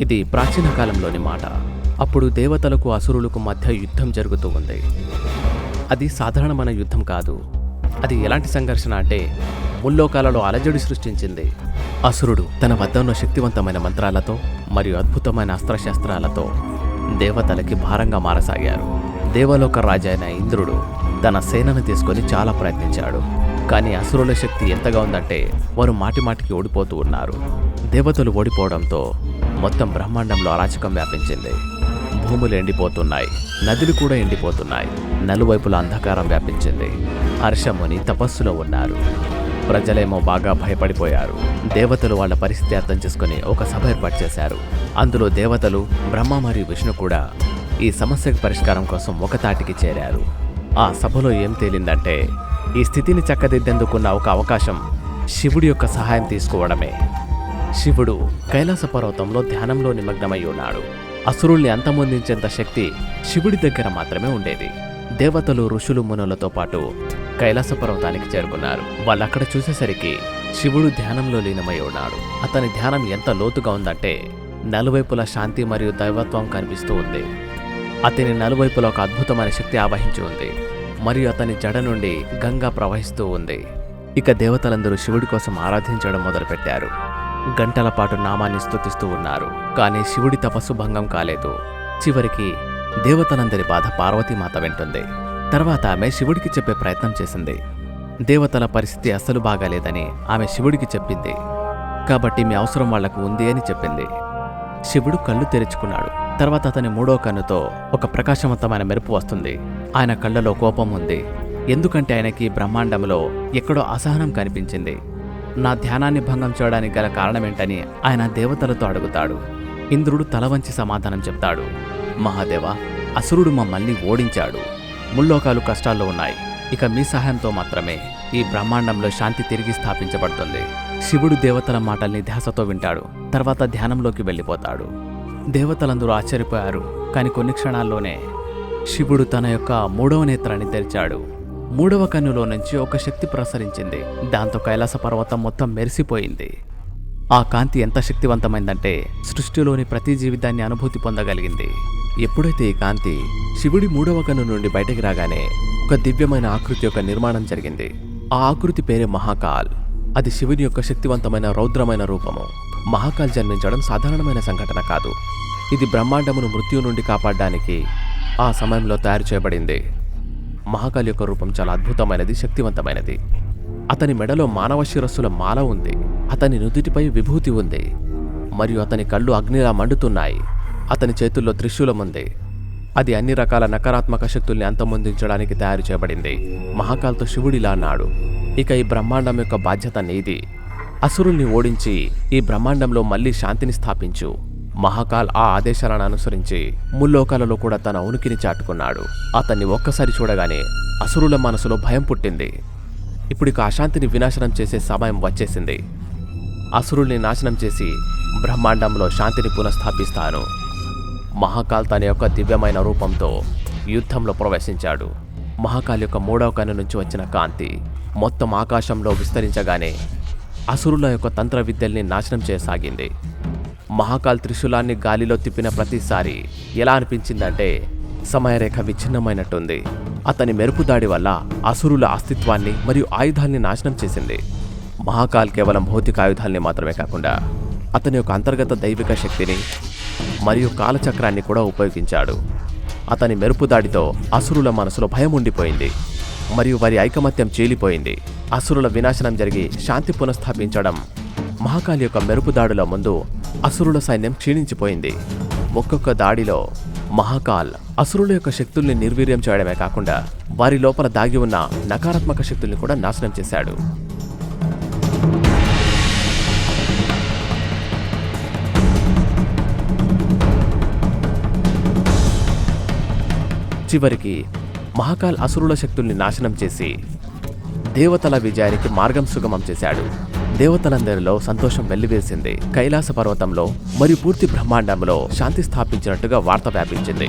ఇది ప్రాచీన కాలంలోని మాట. అప్పుడు దేవతలకు అసురులకు మధ్య యుద్ధం జరుగుతూ ఉంది. అది సాధారణమైన యుద్ధం కాదు. అది ఎలాంటి సంఘర్షణ అంటే ముల్లోకాలలో అలజడి సృష్టించింది. అసురుడు తన వద్ద ఉన్న శక్తివంతమైన మంత్రాలతో మరియు అద్భుతమైన అస్త్రశస్త్రాలతో దేవతలకి భారంగా మారసాగారు. దేవలోక రాజైన ఇంద్రుడు తన సేనను తీసుకొని చాలా ప్రయత్నించాడు. కానీ అసురుల శక్తి ఎంతగా ఉందంటే వారు మాటిమాటికి ఓడిపోతూ ఉన్నారు. దేవతలు ఓడిపోవడంతో మొత్తం బ్రహ్మాండంలో అరాచకం వ్యాపించింది. భూములు ఎండిపోతున్నాయి నదులు కూడా ఎండిపోతున్నాయి నలువైపుల అంధకారం వ్యాపించింది. హర్షముని తపస్సులో ఉన్నారు. ప్రజలేమో బాగా భయపడిపోయారు. దేవతలు వాళ్ళ పరిస్థితి అర్థం చేసుకుని ఒక సభ ఏర్పాటు చేశారు. అందులో దేవతలు బ్రహ్మ మరియు విష్ణు కూడా ఈ సమస్యకు పరిష్కారం కోసం ఒక తాటికి చేరారు. ఆ సభలో ఏం తేలిందంటే ఈ స్థితిని చక్కదిద్దేందుకున్న ఒక అవకాశం శివుడి యొక్క సహాయం తీసుకోవడమే. శివుడు కైలాస పర్వతంలో ధ్యానంలో నిమగ్నమై ఉన్నాడు. అసురుల్ని అంతమొందించేంత శక్తి శివుడి దగ్గర మాత్రమే ఉండేది. దేవతలు ఋషులు మునులతో పాటు కైలాస పర్వతానికి చేరుకున్నారు. వాళ్ళక్కడ చూసేసరికి శివుడు ధ్యానంలో లీనమై ఉన్నాడు. అతని ధ్యానం ఎంత లోతుగా ఉందంటే నలువైపుల శాంతి మరియు దైవత్వం కనిపిస్తూ ఉంది. అతని నలువైపులా ఒక అద్భుతమైన శక్తి ఆవహించి ఉంది. మరియు అతని జడ నుండి గంగా ప్రవహిస్తూ ఉంది. ఇక దేవతలందరూ శివుడి కోసం ఆరాధించడం మొదలుపెట్టారు. గంటల పాటు నామాన్ని స్థుతిస్తూ ఉన్నారు. కానీ శివుడి తపస్సు భంగం కాలేదు. చివరికి దేవతలందరి బాధ పార్వతీమాత వింటుంది. తర్వాత ఆమె శివుడికి చెప్పే ప్రయత్నం చేసింది. దేవతల పరిస్థితి అస్సలు బాగాలేదని ఆమె శివుడికి చెప్పింది. కాబట్టి మీ అవసరం వాళ్ళకు ఉంది అని చెప్పింది. శివుడు కళ్ళు తెరుచుకున్నాడు. తర్వాత అతని మూడో కన్నుతో ఒక ప్రకాశవంతమైన మెరుపు వస్తుంది. ఆయన కళ్ళలో కోపం ఉంది. ఎందుకంటే ఆయనకి బ్రహ్మాండంలో ఎక్కడో అసహనం కనిపించింది. నా ధ్యానాన్ని భంగం చేయడానికి గల కారణమేంటని ఆయన దేవతలతో అడుగుతాడు. ఇంద్రుడు తల వంచి సమాధానం చెప్తాడు. మహాదేవ అసురుడు మమ్మల్ని ఓడించాడు. ముల్లోకాలు కష్టాల్లో ఉన్నాయి. ఇక మీ సహాయంతో మాత్రమే ఈ బ్రహ్మాండంలో శాంతి తిరిగి స్థాపించబడుతుంది. శివుడు దేవతల మాటల్ని ధ్యాసతో వింటాడు. తర్వాత ధ్యానంలోకి వెళ్ళిపోతాడు. దేవతలందరూ ఆశ్చర్యపోయారు. కానీ కొన్ని క్షణాల్లోనే శివుడు తన యొక్క మూడవ నేత్రాన్ని తెరిచాడు. మూడవ కన్నులో నుంచి ఒక శక్తి ప్రసరించింది. దాంతో కైలాస పర్వతం మొత్తం మెరిసిపోయింది. ఆ కాంతి ఎంత శక్తివంతమైందంటే సృష్టిలోని ప్రతి జీవితాన్ని అనుభూతి పొందగలిగింది. ఎప్పుడైతే ఈ కాంతి శివుడి మూడవ కన్ను నుండి బయటకు రాగానే ఒక దివ్యమైన ఆకృతి యొక్క నిర్మాణం జరిగింది. ఆ ఆకృతి పేరే మహాకాల్. అది శివుని యొక్క శక్తివంతమైన రౌద్రమైన రూపము. మహాకాల్ జన్మించడం సాధారణమైన సంఘటన కాదు. ఇది బ్రహ్మాండమును మృత్యు నుండి కాపాడడానికి ఆ సమయంలో తయారు చేయబడింది. మహాకాళి యొక్క రూపం చాలా అద్భుతమైనది శక్తివంతమైనది. అతని మెడలో మానవ శిరస్సుల మాల ఉంది. అతని నుదుటిపై విభూతి ఉంది. మరియు అతని కళ్ళు అగ్నిలా మండుతున్నాయి. అతని చేతుల్లో త్రిశూలం ఉంది. అది అన్ని రకాల నకారాత్మక శక్తుల్ని అంతమొందించడానికి తయారు చేయబడింది. మహాకాల్తో శివుడిలా అన్నాడు. ఇక ఈ బ్రహ్మాండం యొక్క బాధ్యత నీది. అసురుల్ని ఓడించి ఈ బ్రహ్మాండంలో మళ్ళీ శాంతిని స్థాపించు. మహాకాల్ ఆ ఆదేశాలను అనుసరించి ముల్లోకాలలో కూడా తన ఉనికిని చాటుకున్నాడు. అతన్ని ఒక్కసారి చూడగానే అసురుల మనసులో భయం పుట్టింది. ఇప్పుడు ఆ అశాంతిని వినాశనం చేసే సమయం వచ్చేసింది. అసురుల్ని నాశనం చేసి బ్రహ్మాండంలో శాంతిని పునఃస్థాపిస్తాను. మహాకాల్ తన యొక్క దివ్యమైన రూపంతో యుద్ధంలో ప్రవేశించాడు. మహాకాల్ యొక్క మూడవ కన్ను నుంచి వచ్చిన కాంతి మొత్తం ఆకాశంలో విస్తరించగానే అసురుల యొక్క తంత్ర విద్యల్ని నాశనం చేయసాగింది. మహాకాల్ త్రిశూలాన్ని గాలిలో తిప్పిన ప్రతిసారి ఎలా అనిపించిందంటే సమయరేఖ విచ్ఛిన్నమైనట్టుంది. అతని మెరుపు దాడి వల్ల అసురుల అస్తిత్వాన్ని మరియు ఆయుధాల్ని నాశనం చేసింది. మహాకాల్ కేవలం భౌతిక ఆయుధాల్ని మాత్రమే కాకుండా అతని యొక్క అంతర్గత దైవిక శక్తిని మరియు కాలచక్రాన్ని కూడా ఉపయోగించాడు. అతని మెరుపు దాడితో అసురుల మనసులో భయం ఉండిపోయింది మరియు వారి ఐకమత్యం చీలిపోయింది. అసురుల వినాశనం జరిగి శాంతి పునఃస్థాపించడం మహాకాళి యొక్క మెరుపు దాడుల ముందు అసురుల సైన్యం క్షీణించిపోయింది. ఒక్కొక్క దాడిలో మహాకాల్ అసురుల యొక్క శక్తుల్ని నిర్వీర్యం చేయడమే కాకుండా వారి లోపల దాగి ఉన్న నకారాత్మక శక్తుల్ని కూడా నాశనం చేశాడు. చివరికి మహాకాల్ అసురుల శక్తుల్ని నాశనం చేసి దేవతల విజయానికి మార్గం సుగమం చేశాడు. దేవతలందరిలో సంతోషం వెల్లివేసింది. కైలాస పర్వతంలో మరియు పూర్తి బ్రహ్మాండంలో శాంతి స్థాపించినట్టుగా వార్త వ్యాపించింది.